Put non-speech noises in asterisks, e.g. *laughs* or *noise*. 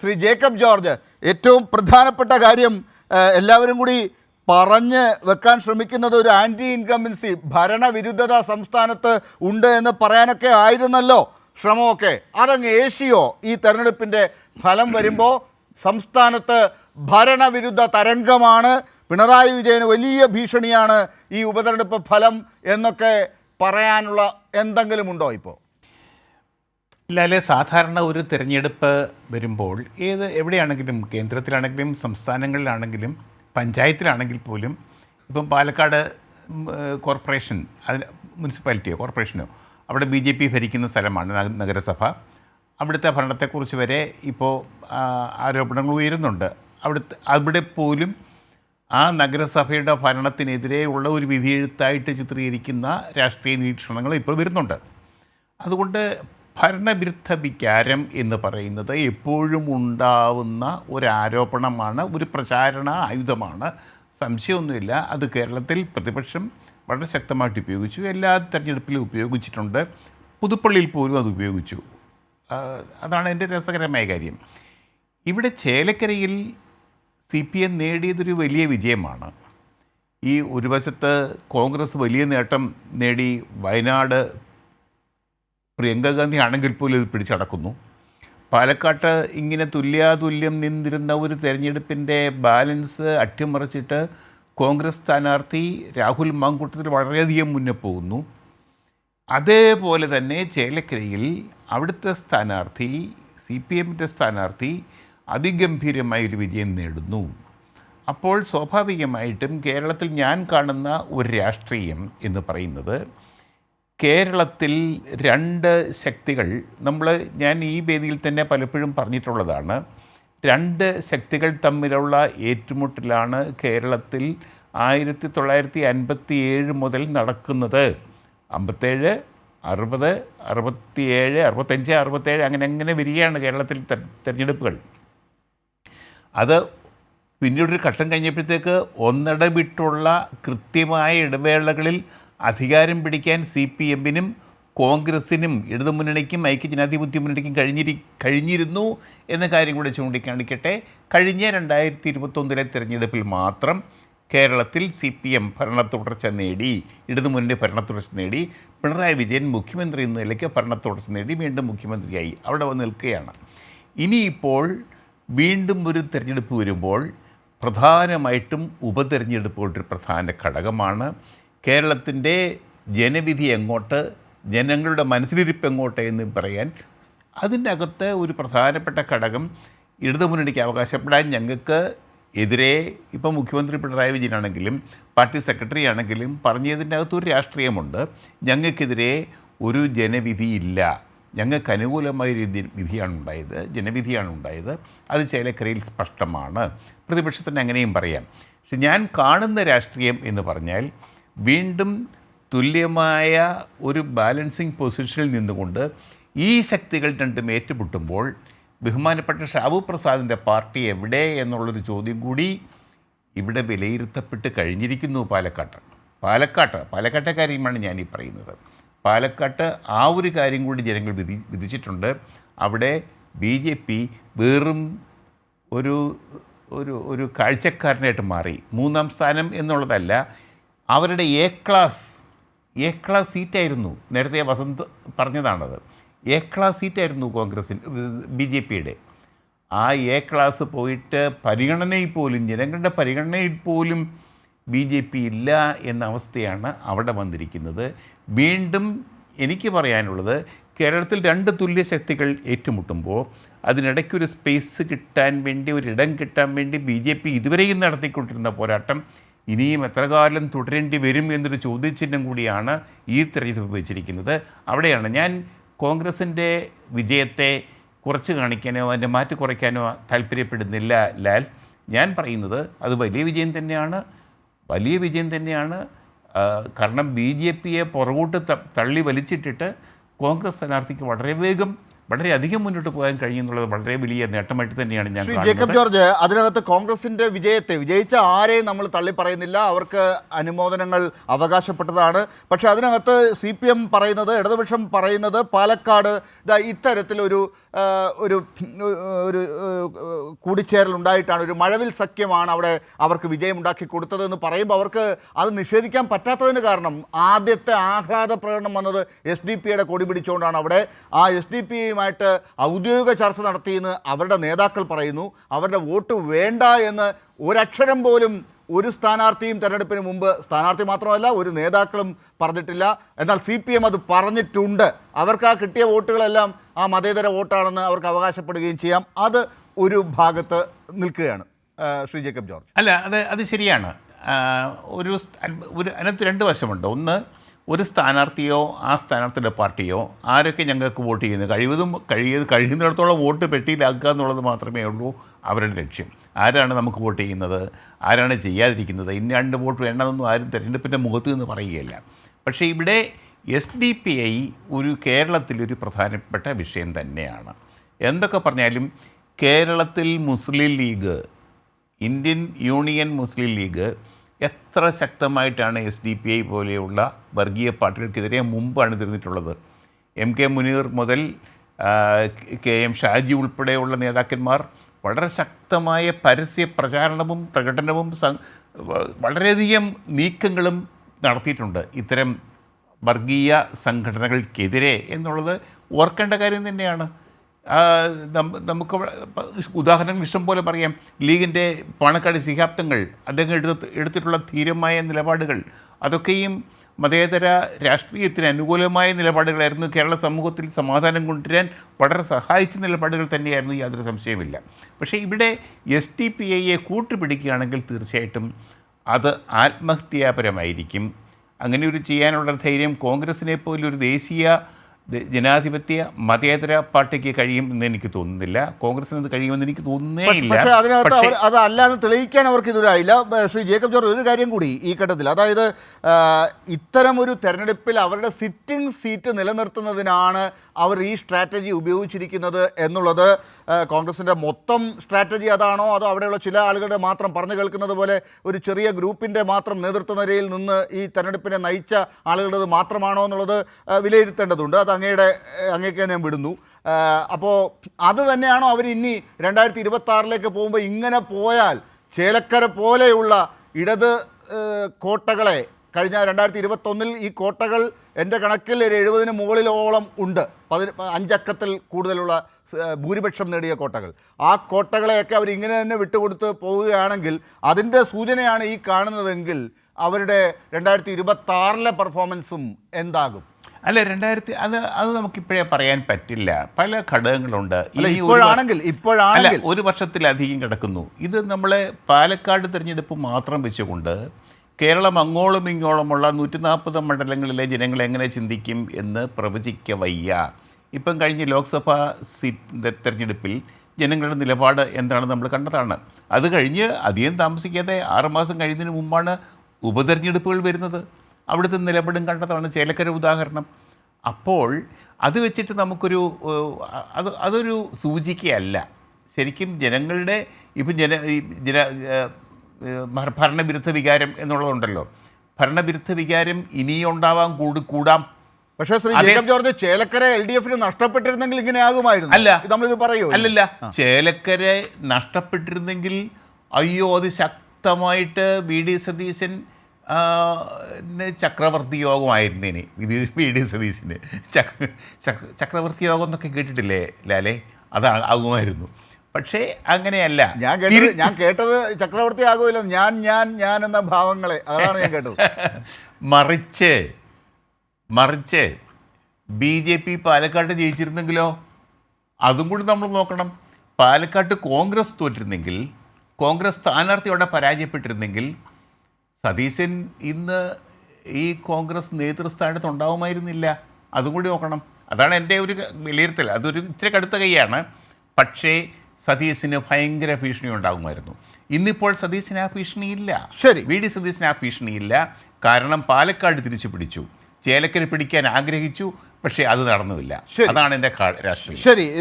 Shri Jacob George ഏറ്റവും പ്രധാനപ്പെട്ട കാര്യം എല്ലാവരും കൂടി പറഞ്ഞ് വെക്കാൻ ശ്രമിക്കുന്നത് ഒരു ആന്റി ഇൻകംബൻസി ഭരണവിരുദ്ധത സംസ്ഥാനത്ത് ഉണ്ട് എന്ന് പറയാനൊക്കെ ആയിരുന്നല്ലോ ശ്രമമൊക്കെ. അതങ്ങ് ഏഷ്യോ ഈ തെരഞ്ഞെടുപ്പിന്റെ ഫലം വരുമ്പോൾ സംസ്ഥാനത്ത് ഭരണവിരുദ്ധ തരംഗമാണ്. പിണറായി വിജയന് വലിയ ഭീഷണിയാണ് ഈ ഉപതെരഞ്ഞെടുപ്പ് ഫലം എന്നൊക്കെ പറയാനുള്ള എന്തെങ്കിലും ഉണ്ടോ ഇപ്പോൾ ലാലെ സാധാരണ ഒരു തിരഞ്ഞെടുപ്പ് വരുമ്പോൾ ഏത് എവിടെയാണെങ്കിലും കേന്ദ്രത്തിലാണെങ്കിലും സംസ്ഥാനങ്ങളിലാണെങ്കിലും പഞ്ചായത്തിലാണെങ്കിൽ പോലും ഇപ്പം പാലക്കാട് കോർപ്പറേഷൻ അതിന് മുനിസിപ്പാലിറ്റിയോ കോർപ്പറേഷനോ അവിടെ ബി ജെ പി ഭരിക്കുന്ന സ്ഥലമാണ് നഗരസഭ. അവിടുത്തെ ഭരണത്തെക്കുറിച്ച് വരെ ഇപ്പോൾ ആരോപണങ്ങൾ ഉയരുന്നുണ്ട്. അവിടുത്തെ അവിടെ പോലും ആ നഗരസഭയുടെ ഭരണത്തിനെതിരെയുള്ള ഒരു വിധിയെഴുത്തായിട്ട് ചിത്രീകരിക്കുന്ന രാഷ്ട്രീയ നിരീക്ഷണങ്ങൾ ഇപ്പോൾ വരുന്നുണ്ട്. അതുകൊണ്ട് ഭരണവിരുദ്ധ വികാരം എന്ന് പറയുന്നത് എപ്പോഴും ഉണ്ടാവുന്ന ഒരു ആരോപണമാണ് ഒരു പ്രചാരണ ആയുധമാണ്. സംശയമൊന്നുമില്ല. അത് കേരളത്തിൽ പ്രതിപക്ഷം വളരെ ശക്തമായിട്ട് ഉപയോഗിച്ചു. എല്ലാ തെരഞ്ഞെടുപ്പിലും ഉപയോഗിച്ചിട്ടുണ്ട്. പുതുപ്പള്ളിയിൽ പോലും അത് ഉപയോഗിച്ചു. അതാണ് എന്റെ രസകരമായ കാര്യം. ഇവിടെ ചേലക്കരയിൽ സി പി എം നേടിയതൊരു വലിയ വിജയമാണ്. ഈ ഒരു വശത്ത് കോൺഗ്രസ് വലിയ നേട്ടം നേടി വയനാട് പ്രിയങ്ക ഗാന്ധി ആണെങ്കിൽ പോലും ഇത് പിടിച്ചടക്കുന്നു. പാലക്കാട്ട് ഇങ്ങനെ തുല്യാതുല്യം നിന്നിരുന്ന ഒരു തെരഞ്ഞെടുപ്പിന്റെ ബാലൻസ് അട്ടിമറിച്ചിട്ട് കോൺഗ്രസ് സ്ഥാനാർത്ഥി രാഹുൽ മാങ്കൂട്ടത്തിൽ വളരെയധികം മുന്നേ പോകുന്നു. അതേപോലെ തന്നെ ചേലക്കരയിൽ അവിടുത്തെ സ്ഥാനാർത്ഥി സി പി എമ്മിന്റെ സ്ഥാനാർത്ഥി അതിഗംഭീരമായൊരു വിജയം നേടുന്നു. അപ്പോൾ സ്വാഭാവികമായിട്ടും കേരളത്തിൽ ഞാൻ കാണുന്ന ഒരു രാഷ്ട്രീയം എന്ന് പറയുന്നത് കേരളത്തിൽ രണ്ട് ശക്തികൾ നമ്മൾ ഞാൻ ഈ വേദിയിൽ തന്നെ പലപ്പോഴും പറഞ്ഞിട്ടുള്ളതാണ്. രണ്ട് ശക്തികൾ തമ്മിലുള്ള ഏറ്റുമുട്ടലാണ് കേരളത്തിൽ ആയിരത്തി തൊള്ളായിരത്തി അൻപത്തി ഏഴ് മുതൽ നടക്കുന്നത്. അമ്പത്തേഴ് അറുപത് അറുപത്തിയേഴ് അറുപത്തഞ്ച് അറുപത്തേഴ് അങ്ങനെ അങ്ങനെ വരികയാണ് കേരളത്തിൽ തെര- തെരഞ്ഞെടുപ്പുകൾ. അത് പിന്നീടൊരു ഘട്ടം കഴിഞ്ഞപ്പോഴത്തേക്ക് ഒന്നിടവിട്ടുള്ള കൃത്യമായ ഇടവേളകളിൽ അധികാരം പിടിക്കാൻ സി പി എമ്മിനും കോൺഗ്രസിനും ഇടതുമുന്നണിക്കും ഐക്യജനാധിപത്യ മുന്നണിക്കും കഴിഞ്ഞിരി കഴിഞ്ഞിരുന്നു എന്ന കാര്യം കൂടെ ചൂണ്ടിക്കാണിക്കട്ടെ. കഴിഞ്ഞ രണ്ടായിരത്തി ഇരുപത്തൊന്നിലെ തിരഞ്ഞെടുപ്പിൽ മാത്രം കേരളത്തിൽ സി പി എം ഭരണ തുടർച്ച നേടി ഇടതുമുന്നണി ഭരണ തുടർച്ച നേടി പിണറായി വിജയൻ മുഖ്യമന്ത്രി എന്ന നിലയ്ക്ക് ഭരണത്തുടർച്ച നേടി വീണ്ടും മുഖ്യമന്ത്രിയായി. അവിടെ വന്ന് നിൽക്കുകയാണ്. ഇനിയിപ്പോൾ വീണ്ടും ഒരു തിരഞ്ഞെടുപ്പ് വരുമ്പോൾ പ്രധാനമായിട്ടും ഉപതെരഞ്ഞെടുപ്പ് ഒരു പ്രധാന ഘടകമാണ്. കേരളത്തിന്റെ ജനവിധി എങ്ങോട്ട് ജനങ്ങളുടെ മനസ്സിലിരിപ്പ് എങ്ങോട്ട് എന്ന് പറയാൻ അതിന്റെ അകത്ത് ഒരു പ്രധാനപ്പെട്ട ഘടകം ഇടതുമുന്നണിക്ക് അവകാശപ്പെടാൻ ഞങ്ങൾക്ക് എതിരെ ഇപ്പം മുഖ്യമന്ത്രി പിണറായി വിജയനാണെങ്കിലും പാർട്ടി സെക്രട്ടറി ആണെങ്കിലും പറഞ്ഞതിന്റെ അകത്ത് ഒരു രാഷ്ട്രീയമുണ്ട്. ഞങ്ങൾക്കെതിരെ ഒരു ജനവിധിയില്ല ഞങ്ങൾക്ക് അനുകൂലമായ രീതി വിധി- വിധിയാണ് ഉണ്ടായത് ജനവിധിയാണ് ഉണ്ടായത്. അത് ചേലക്കരയിൽ സ്പഷ്ടമാണ്. പ്രതിപക്ഷത്തിന് അങ്ങനെയും പറയാം. പക്ഷെ ഞാൻ കാണുന്ന രാഷ്ട്രീയം എന്ന് പറഞ്ഞാൽ വീണ്ടും തുല്യമായ ഒരു ബാലൻസിങ് പൊസിഷനിൽ നിന്നുകൊണ്ട് ഈ ശക്തികൾ രണ്ടും ഏറ്റുമുട്ടുമ്പോൾ ബഹുമാനപ്പെട്ട ഷാബു പ്രസാദിന്റെ പാർട്ടി എവിടെ എന്നുള്ളൊരു ചോദ്യം കൂടി ഇവിടെ വിലയിരുത്തപ്പെട്ട് കഴിഞ്ഞിരിക്കുന്നു പാലക്കാട്ട്. പാലക്കാട്ട് പാലക്കാട്ടെ കാര്യമാണ് ഞാനീ പറയുന്നത്. പാലക്കാട്ട് ആ ഒരു കാര്യം കൂടി ജനങ്ങൾ വിധി വിധിച്ചിട്ടുണ്ട്. അവിടെ ബി ജെ പി വെറും ഒരു ഒരു ഒരു കാഴ്ചക്കാരനായിട്ട് മാറി. മൂന്നാം സ്ഥാനം എന്നുള്ളതല്ല അവരുടെ എ ക്ലാസ് എ ക്ലാസ് സീറ്റായിരുന്നു. നേരത്തെ വസന്ത് പറഞ്ഞതാണത്. എ ക്ലാസ് സീറ്റായിരുന്നു കോൺഗ്രസിൻ ബി ജെ പിയുടെ. ആ എ ക്ലാസ് പോയിട്ട് പരിഗണനയിൽ പോലും ജനങ്ങളുടെ പരിഗണനയിൽ പോലും ബി ജെ പി ഇല്ല എന്ന അവസ്ഥയാണ് അവിടെ വന്നിരിക്കുന്നത്. വീണ്ടും എനിക്ക് പറയാനുള്ളത് കേരളത്തിൽ രണ്ട് തുല്യ ശക്തികൾ ഏറ്റുമുട്ടുമ്പോൾ അതിനിടയ്ക്കൊരു സ്പേസ് കിട്ടാൻ വേണ്ടി ഒരിടം കിട്ടാൻ വേണ്ടി ബി ജെ പി ഇതുവരെയും നടത്തിക്കൊണ്ടിരുന്ന പോരാട്ടം ഇനിയും എത്ര കാലം തുടരേണ്ടി വരും എന്നൊരു ചോദ്യചിഹ്നം കൂടിയാണ് ഈ തെരഞ്ഞെടുപ്പ് വെച്ചിരിക്കുന്നത്. അവിടെയാണ് ഞാൻ കോൺഗ്രസിന്റെ വിജയത്തെ കുറച്ച് കാണിക്കാനോ അതിന്റെ മാറ്റി കുറയ്ക്കാനോ താല്പര്യപ്പെടുന്നില്ല ലാൽ. ഞാൻ പറയുന്നത് അത് വലിയ വിജയം തന്നെയാണ് വലിയ വിജയം തന്നെയാണ്. കാരണം ബി ജെ പിയെ പുറകോട്ട് തള്ളി വലിച്ചിട്ടിട്ട് കോൺഗ്രസ് സ്ഥാനാർത്ഥിക്ക് വളരെ വേഗം വളരെയധികം മുന്നോട്ട് പോകാൻ കഴിയുന്നുള്ളത് വളരെ വലിയ നേട്ടമായിട്ട് തന്നെയാണ് ഞാൻ ജേക്കബ് ജോർജ് അതിനകത്ത് കോൺഗ്രസിന്റെ വിജയത്തെ വിജയിച്ച ആരെയും നമ്മൾ തള്ളിപ്പറയുന്നില്ല. അവർക്ക് അനുമോദനങ്ങൾ അവകാശപ്പെട്ടതാണ്. പക്ഷേ അതിനകത്ത് സി പി എം പറയുന്നത് ഇടതുപക്ഷം പറയുന്നത് പാലക്കാട് ഇത്തരത്തിലൊരു ഒരു ഒരു കൂടിച്ചേരൽ ഉണ്ടായിട്ടാണ്. ഒരു മഴവിൽ സഖ്യമാണ് അവിടെ അവർക്ക് വിജയമുണ്ടാക്കി കൊടുത്തതെന്ന് പറയുമ്പോൾ അവർക്ക് അത് നിഷേധിക്കാൻ പറ്റാത്തതിന് കാരണം ആദ്യത്തെ ആഹ്ലാദ പ്രകടനം വന്നത് എസ് ഡി പിയുടെ കൊടി പിടിച്ചുകൊണ്ടാണ് അവിടെ. ആ എസ് ഡി പിയുമായിട്ട് ഔദ്യോഗിക ചർച്ച നടത്തിയെന്ന് അവരുടെ നേതാക്കൾ പറയുന്നു. അവരുടെ വോട്ട് വേണ്ട എന്ന് ഒരക്ഷരം പോലും ഒരു സ്ഥാനാർത്ഥിയും തെരഞ്ഞെടുപ്പിന് മുമ്പ് സ്ഥാനാർത്ഥി മാത്രമല്ല ഒരു നേതാക്കളും പറഞ്ഞിട്ടില്ല. എന്നാൽ സി പി എം അത് പറഞ്ഞിട്ടുണ്ട്. അവർക്ക് ആ കിട്ടിയ വോട്ടുകളെല്ലാം ആ മതേതര വോട്ടാണെന്ന് അവർക്ക് അവകാശപ്പെടുകയും ചെയ്യാം. അത് ഒരു ഭാഗത്ത് നിൽക്കുകയാണ്. ശ്രീ ജേക്കബ് ജോർജ്. അല്ല അത് അത് ശരിയാണ്. ഒരു ഒരു അതിനകത്ത് രണ്ട് വശമുണ്ട്. ഒന്ന് ഒരു സ്ഥാനാർത്ഥിയോ ആ സ്ഥാനാർത്ഥിയുടെ പാർട്ടിയോ ആരൊക്കെ ഞങ്ങൾക്ക് വോട്ട് ചെയ്യുന്നു? കഴിവതും കഴിയ കഴിയുന്നിടത്തോളം വോട്ട് പെട്ടിയിലാക്കുക എന്നുള്ളത് മാത്രമേ ഉള്ളൂ അവരുടെ ലക്ഷ്യം. ആരാണ് നമുക്ക് വോട്ട് ചെയ്യുന്നത്? ആരാണ് ചെയ്യാതിരിക്കുന്നത്? ഇന്ന രണ്ട് വോട്ട് വേണമെന്നൊന്നും ആരും തിരഞ്ഞെടുപ്പിന്റെ മുഖത്ത് നിന്ന് പറയുകയില്ല. പക്ഷേ ഇവിടെ എസ് ഡി പി ഐ ഒരു കേരളത്തിലൊരു പ്രധാനപ്പെട്ട വിഷയം തന്നെയാണ്. എന്തൊക്കെ പറഞ്ഞാലും കേരളത്തിൽ മുസ്ലിം ലീഗ് ഇന്ത്യൻ യൂണിയൻ മുസ്ലിം ലീഗ് എത്ര ശക്തമായിട്ടാണ് എസ് ഡി പി ഐ പോലെയുള്ള വർഗീയ പാർട്ടികൾക്കെതിരെ മുമ്പ് അണിതിരുന്നിട്ടുള്ളത് എം കെ മുനീർ മുതൽ കെ എം ഷാജി ഉൾപ്പെടെയുള്ള നേതാക്കന്മാർ വളരെ ശക്തമായ പരസ്യ പ്രചാരണവും പ്രകടനവും വളരെയധികം നീക്കങ്ങളും നടത്തിയിട്ടുണ്ട്. ഇത്തരം വർഗീയ സംഘടനകൾക്കെതിരെ എന്നുള്ളത് ഓർക്കേണ്ട കാര്യം തന്നെയാണ്. നമുക്ക് ഉദാഹരണം ഇഷ്ടം പോലെ പറയാം. ലീഗിന്റെ പാണക്കാട് സിഹാപ്തങ്ങൾ അദ്ദേഹം എടുത്ത് എടുത്തിട്ടുള്ള ധീരമായ നിലപാടുകൾ അതൊക്കെയും മതേതര രാഷ്ട്രീയത്തിന് അനുകൂലമായ നിലപാടുകളായിരുന്നു. കേരള സമൂഹത്തിൽ സമാധാനം കൊണ്ടുവരാൻ വളരെ സഹായിച്ച നിലപാടുകൾ തന്നെയായിരുന്നു യാതൊരു സംശയമില്ല പക്ഷേ ഇവിടെ എസ് ടി പി ഐയെ കൂട്ടുപിടിക്കുകയാണെങ്കിൽ തീർച്ചയായിട്ടും അത് ആത്മഹത്യാപരമായിരിക്കും. അങ്ങനെ ഒരു ചെയ്യാനുള്ള ധൈര്യം കോൺഗ്രസിനെ പോലൊരു ദേശീയ ജനാധിപത്യ മതേതര പാർട്ടിക്ക് കഴിയും എന്ന് എനിക്ക് തോന്നുന്നില്ല. കോൺഗ്രസിന് അത് കഴിയുമെന്ന് എനിക്ക് തോന്നുന്നേ പക്ഷേ അതിനകത്ത് അവർ അതല്ലാന്ന് തെളിയിക്കാൻ അവർക്ക് ഇതുവരായില്ല ശ്രീ ജേക്കബ് ജോർജ് ഒരു കാര്യം കൂടി ഈ ഘട്ടത്തിൽ. അതായത് ഇത്തരം ഒരു തെരഞ്ഞെടുപ്പിൽ അവരുടെ സിറ്റിംഗ് സീറ്റ് നിലനിർത്തുന്നതിനാണ് അവർ ഈ സ്ട്രാറ്റജി ഉപയോഗിച്ചിരിക്കുന്നത് എന്നുള്ളത് കോൺഗ്രസിന്റെ മൊത്തം സ്ട്രാറ്റജി അതാണോ? അതോ അവിടെയുള്ള ചില ആളുകളുടെ മാത്രം പറഞ്ഞു കേൾക്കുന്നത് പോലെ ഒരു ചെറിയ ഗ്രൂപ്പിന്റെ മാത്രം നേതൃത്വ നിരയിൽ നിന്ന് ഈ തെരഞ്ഞെടുപ്പിനെ നയിച്ച ആളുകളുടേത് മാത്രമാണോ എന്നുള്ളത് വിലയിരുത്തേണ്ടതുണ്ട്. അത് അങ്ങയുടെ അങ്ങേക്ക് ഞാൻ വിടുന്നു. അപ്പോൾ അത് തന്നെയാണോ അവർ ഇനി രണ്ടായിരത്തി ഇരുപത്തി ആറിലേക്ക് പോകുമ്പോൾ ഇങ്ങനെ പോയാൽ ചേലക്കര പോലെയുള്ള ഇടത് കോട്ടകളെ കഴിഞ്ഞ രണ്ടായിരത്തി ഇരുപത്തൊന്നിൽ ഈ കോട്ടകൾ എന്റെ കണക്കിൽ ഒരു എഴുപതിന് മുകളിലോളം ഉണ്ട്. പതി അഞ്ചക്കത്തിൽ കൂടുതലുള്ള ഭൂരിപക്ഷം നേടിയ കോട്ടകൾ. ആ കോട്ടകളെയൊക്കെ അവർ ഇങ്ങനെ തന്നെ വിട്ടുകൊടുത്ത് പോവുകയാണെങ്കിൽ അതിന്റെ സൂചനയാണ് ഈ കാണുന്നതെങ്കിൽ അവരുടെ രണ്ടായിരത്തി ഇരുപത്തി പെർഫോമൻസും എന്താകും? അല്ല രണ്ടായിരത്തി അത് അത് നമുക്കിപ്പോഴേ പറയാൻ പറ്റില്ല. പല ഘടകങ്ങളുണ്ട്. ഇപ്പോഴാണെങ്കിൽ ഇപ്പോഴാണെങ്കിൽ. ഒരു വർഷത്തിലധികം കിടക്കുന്നു. ഇത് നമ്മളെ പാലക്കാട് തിരഞ്ഞെടുപ്പ് മാത്രം വെച്ചുകൊണ്ട് കേരളം അങ്ങോളം ഇങ്ങോളമുള്ള നൂറ്റി നാൽപ്പത് മണ്ഡലങ്ങളിലെ ജനങ്ങൾ എങ്ങനെ ചിന്തിക്കും എന്ന് പ്രവചിക്ക വയ്യ. ഇപ്പം കഴിഞ്ഞ ലോക്സഭാ സീറ്റ് തെരഞ്ഞെടുപ്പിൽ ജനങ്ങളുടെ നിലപാട് എന്താണെന്ന് നമ്മൾ കണ്ടതാണ്. അത് കഴിഞ്ഞ് അധികം താമസിക്കാതെ ആറുമാസം കഴിയുന്നതിന് മുമ്പാണ് ഉപതെരഞ്ഞെടുപ്പുകൾ വരുന്നത്. അവിടുത്തെ നിലപാടും കണ്ടതാണ് ചേലക്കര ഉദാഹരണം. അപ്പോൾ അത് വെച്ചിട്ട് നമുക്കൊരു അത് അതൊരു സൂചിക്കയല്ല ശരിക്കും ജനങ്ങളുടെ ഇപ്പം ജന ജന ഭരണവിരുദ്ധ വികാരം എന്നുള്ളതുണ്ടല്ലോ. ഭരണവിരുദ്ധ വികാരം ഇനിയും ഉണ്ടാവാൻ കൂടി കൂടാം. പക്ഷേ ശ്രീ ജേക്കബ് ജോർജ് ചേലക്കര എൽ ഡി എഫിന് നഷ്ടപ്പെട്ടിരുന്നെങ്കിൽ ഇങ്ങനെ ആകുമായിരുന്നു. അല്ല. നമ്മളിത് പറയൂ അല്ലല്ല. ചേലക്കര നഷ്ടപ്പെട്ടിരുന്നെങ്കിൽ അയ്യോ അത് ശക്തമായിട്ട് വി ഡി സതീശൻ ആ, യോഗമായിരുന്നു ചക്രവർത്തി യോഗമായിരുന്നേനെ ഇത് വി ഡി സതീശിന്റെ. ചക് ചക്ര- ചക്രവർത്തി യോഗം എന്നൊക്കെ കേട്ടിട്ടില്ലേ ലാലേ? അതാണ് ആകുമായിരുന്നു. പക്ഷേ അങ്ങനെയല്ല. ഞാൻ കേട്ടത് ഞാൻ കേട്ടത് ചക്രവർത്തി ആകുമല്ലോ. ഞാൻ ഞാൻ ഞാൻ എന്ന ഭാവങ്ങളെ. അതാണ് ഞാൻ കേട്ടത്. *laughs* മറിച്ച് മറിച്ച് ബി ജെ പി പാലക്കാട്ട് ജയിച്ചിരുന്നെങ്കിലോ അതും കൂടി നമ്മൾ നോക്കണം. പാലക്കാട്ട് കോൺഗ്രസ് തോറ്റിരുന്നെങ്കിൽ കോൺഗ്രസ് സ്ഥാനാർത്ഥി അവിടെ പരാജയപ്പെട്ടിരുന്നെങ്കിൽ സതീശൻ ഇന്ന് ഈ കോൺഗ്രസ് നേതൃസ്ഥാനത്ത് ഉണ്ടാവുമായിരുന്നില്ല അതും കൂടി നോക്കണം. അതാണ് എന്റെ ഒരു വിലയിരുത്തൽ. അതൊരു ഇച്ചിരി കടുത്ത കൈയാണ്. പക്ഷേ സതീശന് ഭയങ്കര ഭീഷണി ഉണ്ടാകുമായിരുന്നു. ഇന്നിപ്പോൾ സതീശന് ആ ഭീഷണിയില്ല. ശരി. വി ഡി സതീശന് ആ ഭീഷണിയില്ല. കാരണം പാലക്കാട് തിരിച്ചു പിടിച്ചു. ചേലക്കര പിടിക്കാൻ ആഗ്രഹിച്ചു. പക്ഷേ അത് നടന്നുമില്ല. അതാണ് എന്റെ രാഷ്ട്രീയം. ശരി.